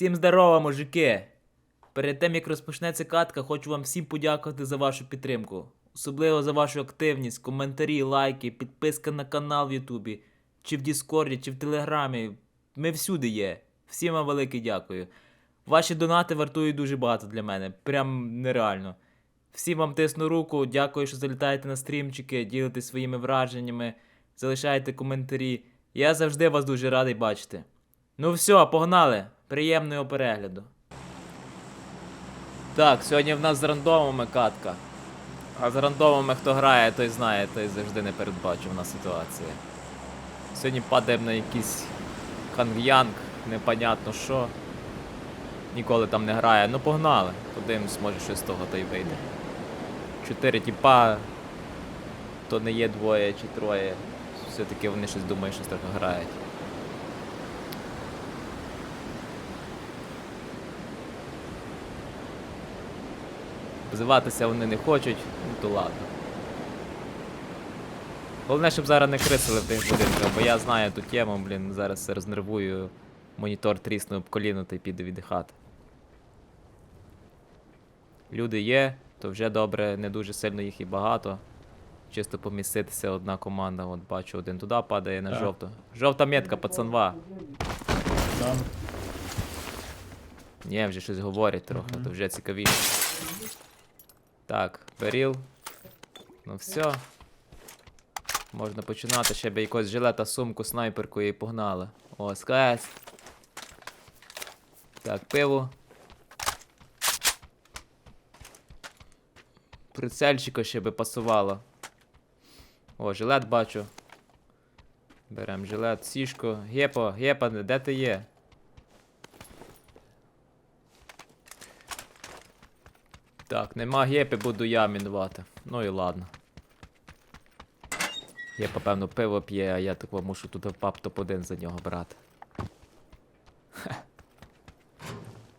Всім здорово, мужики! Перед тим як розпочнеться катка, хочу вам всім подякувати за вашу підтримку. Особливо за вашу активність, коментарі, лайки, підписка на канал в Ютубі, чи в Діскорді, чи в Телеграмі. Ми всюди є. Всім вам велике дякую. Ваші донати вартують дуже багато для мене. Прям нереально. Всім вам тисну руку, дякую, що залітаєте на стрімчики, ділитесь своїми враженнями, залишаєте коментарі. Я завжди вас дуже радий бачити. Ну все, погнали! Приємного перегляду. Так, сьогодні в нас з рандомами катка. А з рандомами хто грає, той знає, той завжди не непередбачувана ситуація. Сьогодні падаємо на якийсь ханг'янг, непонятно що. Ніколи там не грає. Ну погнали. Подивимось, може щось з того та й вийде. Чотири тіпа. То не є двоє чи троє. Все-таки вони щось думають, що трохи грають. Взиватися вони не хочуть, ну то ладно. Головне, щоб зараз не крисили в тих будинках, бо я знаю ту тему, блін, зараз рознервую, монітор трісну об коліно та й піду віддихати. Люди є, то вже добре, не дуже сильно їх і багато. Чисто поміститися одна команда, от бачу, один туди падає на жовту. Жовта метка, пацанва. Ні, вже щось говорять трохи, то вже цікавіше. Так, періл. Ну все. Можна починати ще би якось жилета, сумку, снайперку і погнали. О, СКС. Так, пиво. Прицельчика ще би пасувало. О, жилет бачу. Берем жилет, сішку. Гепо, гепа, де ти є? Так, нема гепи, буду я мінувати. Ну і ладно. Гепа, певно, пиво п'є, а я тако мушу тут пап топ-1 за нього брати.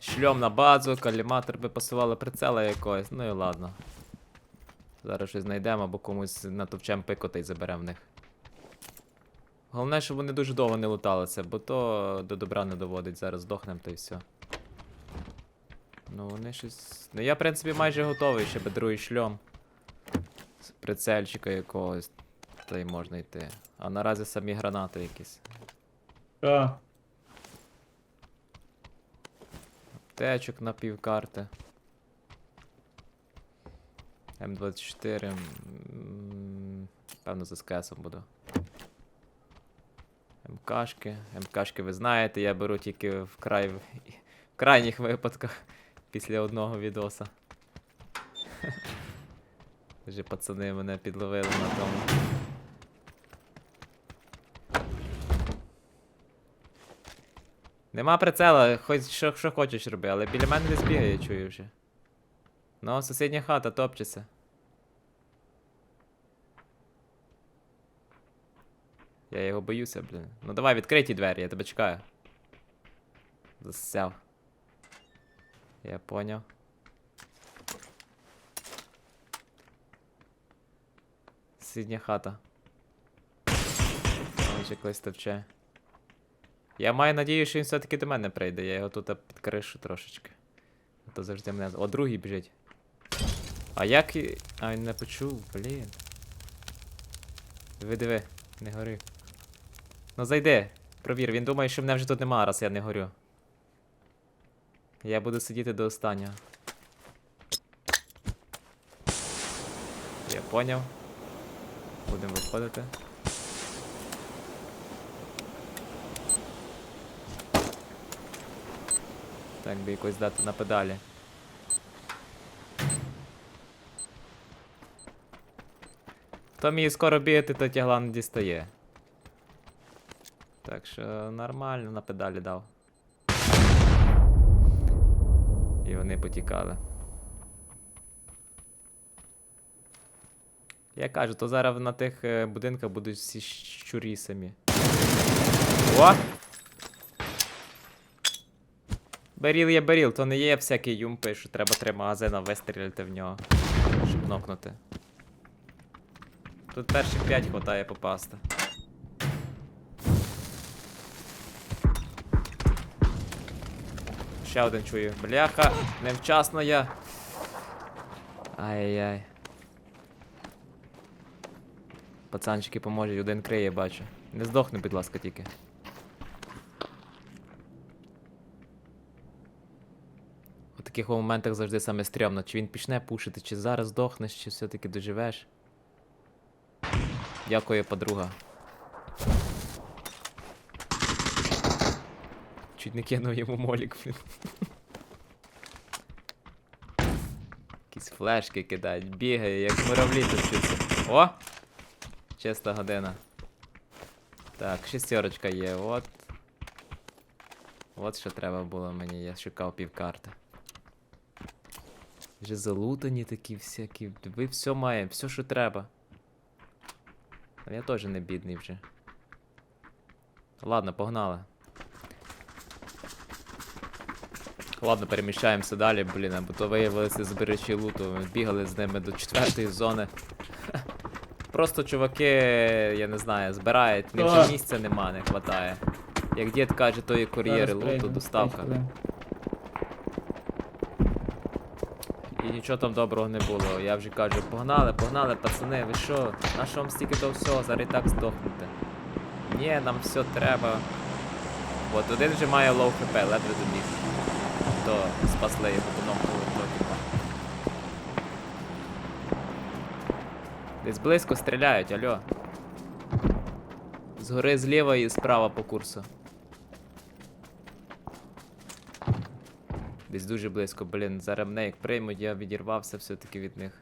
Шльом на базу, каліматор би пасувало прицела якогось, ну і ладно. Зараз щось знайдемо або комусь натовчем пикота і заберемо в них. Головне, щоб вони дуже довго не луталися, бо то до добра не доводить. Зараз здохнем та й все. Ну, вони щось. Ну я, в принципі, майже готовий, ще би другий шльом. З прицельчика якогось. Та й можна йти. А наразі самі гранати якісь. А, Течок на півкарти. М24. Певно, з СКСом буду. МКшки. МКшки ви знаєте, я беру тільки в край... в крайніх випадках після одного відоса. Вже пацани мене підловили на тому. Нема прицела, хоч що, що хочеш роби, але біля мене десь бігає, чую вже. Ну, сусідня хата топчеться. Я його боюся, блін. Ну давай, відкрий ті двері, я тебе чекаю. Засяв. Я поняв. Сусідня хата. Ще колись товче. Я маю надію, що він все-таки до мене прийде. Я його тут під кришу трошечки. А то завжди мене. О, другий біжить. А як. А він не почув, блін. Диви, диви, не гори. Ну зайди, провір, він думає, що мене вже тут нема, раз я не горю. Я буду сидіти до останнього. Я поняв. Будемо виходити. Так би якось дати на педалі. Хто вміє скоро бігати, то тягла не дістає. Так що нормально на педалі дав. І вони потікали. Я кажу, то зараз на тих е, будинках будуть всі щурі самі. О! Беріл є беріл, то не є всякий юмпи, що треба три магазина вистрілити в нього, щоб нокнути. Тут перших п'ять хватає попасти. Ще один чую. Бляха, невчасно я. Ай-яй. Пацанчики поможуть, один криє, бачу. Не здохни, будь ласка, тільки. У таких моментах завжди саме стрьомно. Чи він почне пушити, чи зараз здохнеш, чи все-таки доживеш. Дякую, подруга. Чуть не кинув йому молік, блін. Якісь флешки кидають, бігає, як муравлі топчуться. О! Чиста година. Так, шістерочка є, от. От що треба було мені, я шукав півкарти. Вже залутані такі всякі. Ви все маємо, все, що треба. А я теж не бідний вже. Ладно, погнали. Ладно, переміщаємося далі, блін, або то виявилися збирачі луту. Ми бігали з ними до четвертої зони. Просто чуваки, я не знаю, збирають, них же місця нема, не хватає. Як дід каже, то є кур'єри луту, доставка. І нічого там доброго не було. Я вже кажу, погнали, погнали, пацани, ви що? На що вам стільки того всього? Зараз і так здохнете. Ні, нам все треба. От один вже має лоу хп, ледве добіг. То спасли його нового типа. Десь близько стріляють, альо. Згори зліва і справа по курсу. Десь дуже близько, блін, зараз мене як приймуть, я відірвався все-таки від них.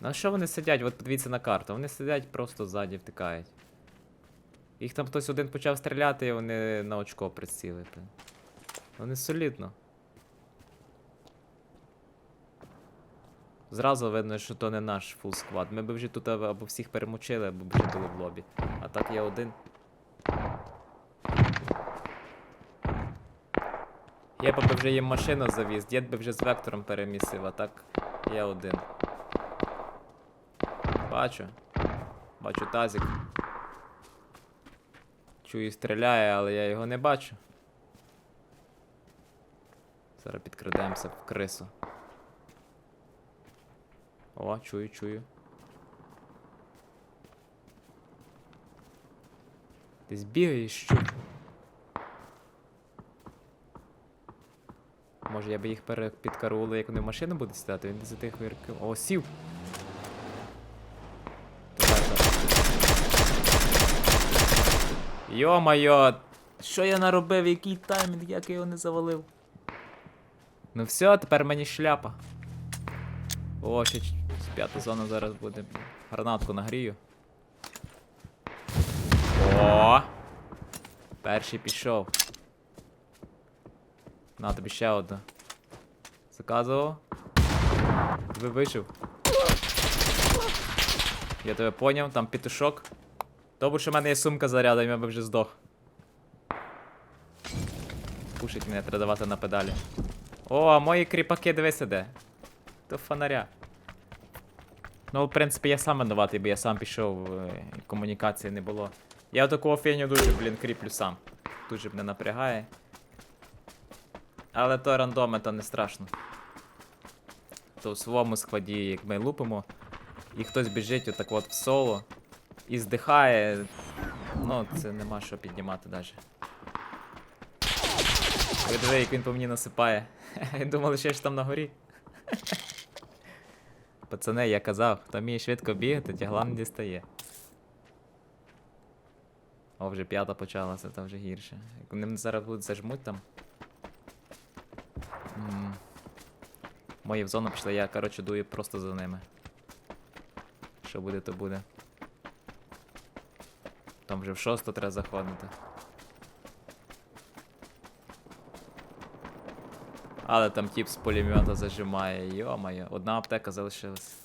Ну а що вони сидять? От подивіться на карту. Вони сидять просто ззаді втикають. Їх там хтось один почав стріляти, і вони на очко прицілили. блін. Вони солідно. Зразу видно, що то не наш фул сквад. Ми б вже тут або всіх перемочили, або вже були в лобі. А так я один. Я б вже їм машину завіз, дід би вже з вектором перемісив, а так я один. Бачу. Бачу тазик. Чую, стріляє, але я його не бачу. Зараз підкрадаємося в крису. О, чую, чую. Десь бігає що? Може я би їх підкарулив, як вони в машину будуть сідати, він за тих вирків. О, сів! Йо-майо! Що я наробив? Який таймінг, як я його не завалив? Ну все, тепер мені шляпа. О, ще п'ята зона зараз буде. Гранатку нагрію. О! Перший пішов. На тобі ще одна. Заказував. Ви вижив. Я тебе поняв, там петушок. Добре, що в мене є сумка зарядом, я би вже здох. Пушить мене, треба давати на педалі. О, а мої кріпаки дивися де. До фонаря. Ну, в принципі, я сам винуватий, бо я сам пішов, е, комунікації не було. Я такого феню дуже, блін, кріплю сам. Дуже мене напрягає. Але то рандоми, то не страшно. То в своєму складі, як ми лупимо, і хтось біжить отак от в соло і здихає. Ну, це нема що піднімати навіть. Ви диви, як він по мені насипає. Я думав, що я ж там на горі. Пацани, я казав, хто вміє швидко бігати, тягла не дістає. О, вже п'ята почалася, то вже гірше. Як вони зараз будуть зажмуть там. Мої в зону пішли, я, коротше, дую просто за ними. Що буде, то буде. Там вже в шосту треба заходити. Але там тип з пулемета зажимає, йо-моє, одна аптека залишилась.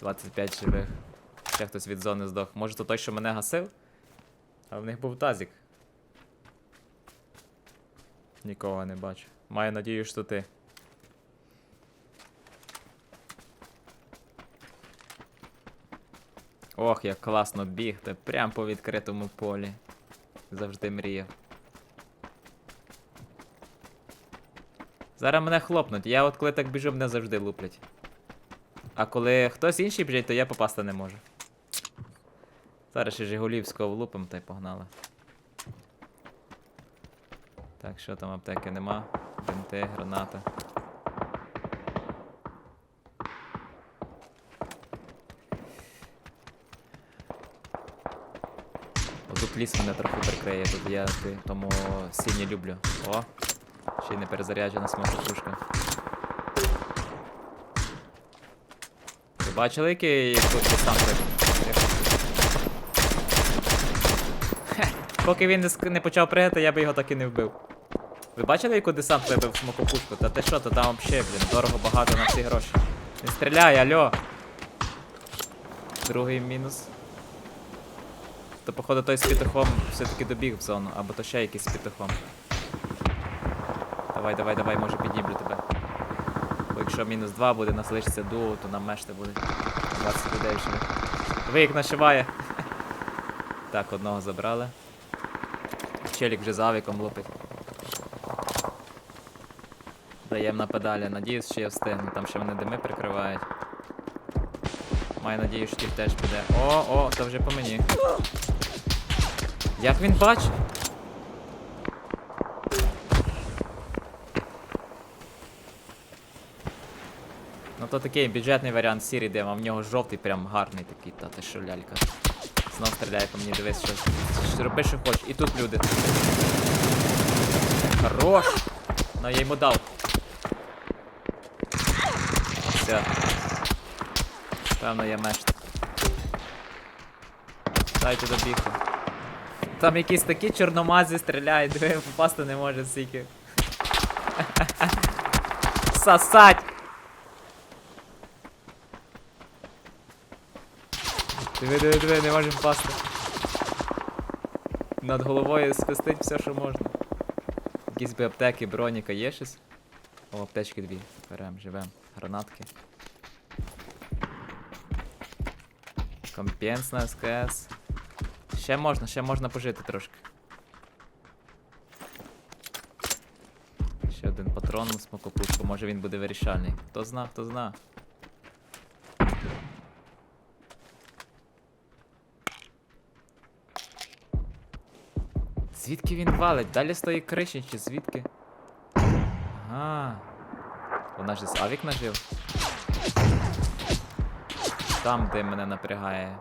Двадцять п'ять живих. Ще хтось від зони здох. Може то той, що мене гасив? А в них був тазик. Нікого не бачу. Маю надію, що ти. Ох, як класно бігти, прям по відкритому полі. Завжди мріяв. Зараз мене хлопнуть. Я от коли так біжу, мене завжди луплять. А коли хтось інший біжить, то я попасти не можу. Зараз ще Жигулівського влупим та й погнали. Так, що там аптеки нема? Бинти, граната. Ліс мене трохи прикриє, тут я тому сині люблю. О! Ще й не перезаряджена смокопушка. Ви бачили, який тут вибух? Хе, Поки він не, почав пригати, я би його так і не вбив. Ви бачили, яку десант вибив смокопушку? Та ти що, то там вообще, блін, дорого багато на всі гроші. Не стріляй, альо! Другий мінус. То походу той з пітухом все-таки добіг в зону, або то ще якийсь з пітухом. Давай, давай, давай, може піднімлю тебе. Бо якщо мінус 2 буде, нас лишиться дуо, то нам мешти буде. 20 людей вже. Ви як нашиває. Так, одного забрали. Челік вже з авіком лупить. Даємо на педалі. Надіюсь, що я встигну. Там ще мене дими прикривають. Маю надію, що тіп теж піде. О, о, то вже по мені. Як він бачить? Ну то такий бюджетний варіант сірий дим, а в нього жовтий прям гарний такий, та ти що лялька. Знов стріляє по мені, дивись, що. що роби, що хочеш. І тут люди. Хорош! Ну я йому дав. Все. Певно, я мешт. Дайте добігти. Там якісь такі чорномазі стріляють, диви, попасти не може стільки. Сосать! Диви, диви, диви, не можемо впасти. Над головою свистить все, що можна. Якісь би аптеки, броніка є щось? О, аптечки дві. Берем, живем. Гранатки. Компенс на СКС. Ще можна, ще можна пожити трошки. Ще один патрон на смокопушку, може він буде вирішальний. Хто зна, хто зна. Звідки він валить? Далі з тої криші чи звідки? Ага. Вона ж з авік нажив. Там, де мене напрягає.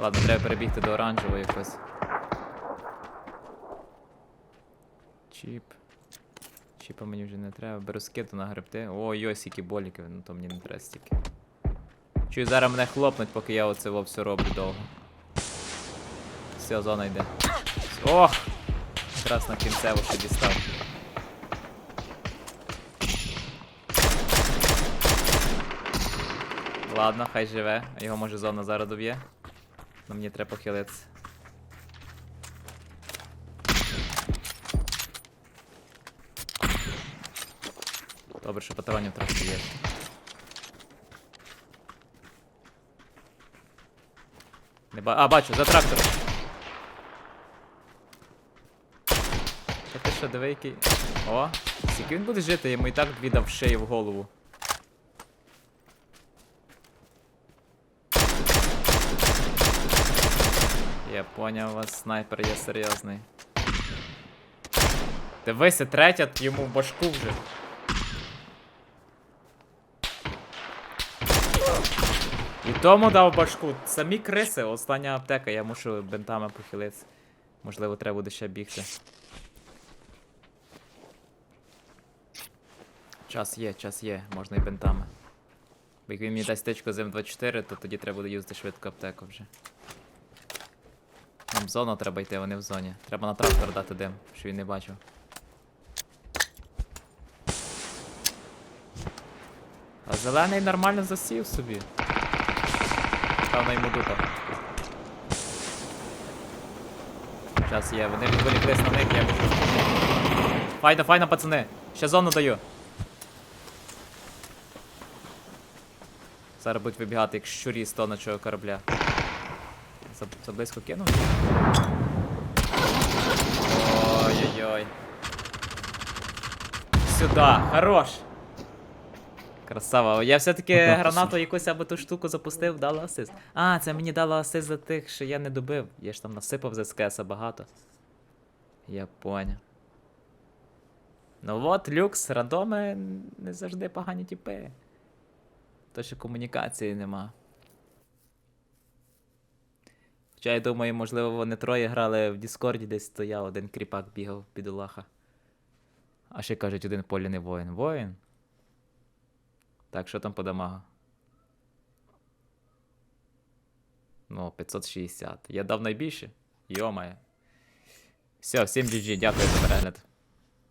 Ладно, треба перебігти до оранжевого якось. Чіп. Чіпа мені вже не треба. Беру скиду на грибти. Ой-ой, скільки боліків, ну то мені не треба стільки. Чую, зараз мене хлопнуть, поки я оце все роблю довго. Все, зона йде. Ох! Якраз на кінцево ще дістав. Ладно, хай живе, його може зона зараз доб'є. Но мені треба похилитися. Добре, що патронів трошки є. Не ба... А, бачу, за трактором. Та ти що, диви який. О, скільки він буде жити, йому і так віддав шею в голову. Я поняв, вас снайпер є серйозний. Дивися, третя йому в башку вже. І тому дав башку. Самі криси, остання аптека, я мушу бинтами похилитися. Можливо, треба буде ще бігти. Час є, час є, можна і бинтами. Бо як він мені дасть тичку з М24, то тоді треба буде юзати швидко аптеку вже. Нам в зону треба йти, вони в зоні. Треба на трактор дати дим, що він не бачив. А зелений нормально засів собі. Певно йому дупа. Час є, вони відволіклись на них, я можу. Файно, файно, пацани. Ще зону даю. Зараз будуть вибігати, як щурі з тонучого корабля. Заблизько кинув. Ой-ой-ой. Сюда, хорош! Красава, я все-таки гранату якусь або ту штуку запустив, дала асист. А, це мені дало асист за тих, що я не добив. Я ж там насипав з СКС багато. Я поняв. Ну от, люкс, радоми не завжди погані тіпи. То що комунікації нема. Хоча я думаю, можливо, вони троє грали в Діскорді, десь стояв, один кріпак бігав під Улаха. А ще кажуть, один полі не воїн. Воїн? Так, що там по дамагу? Ну, 560. Я дав найбільше. Йомає. Все, всім GG, дякую за перегляд.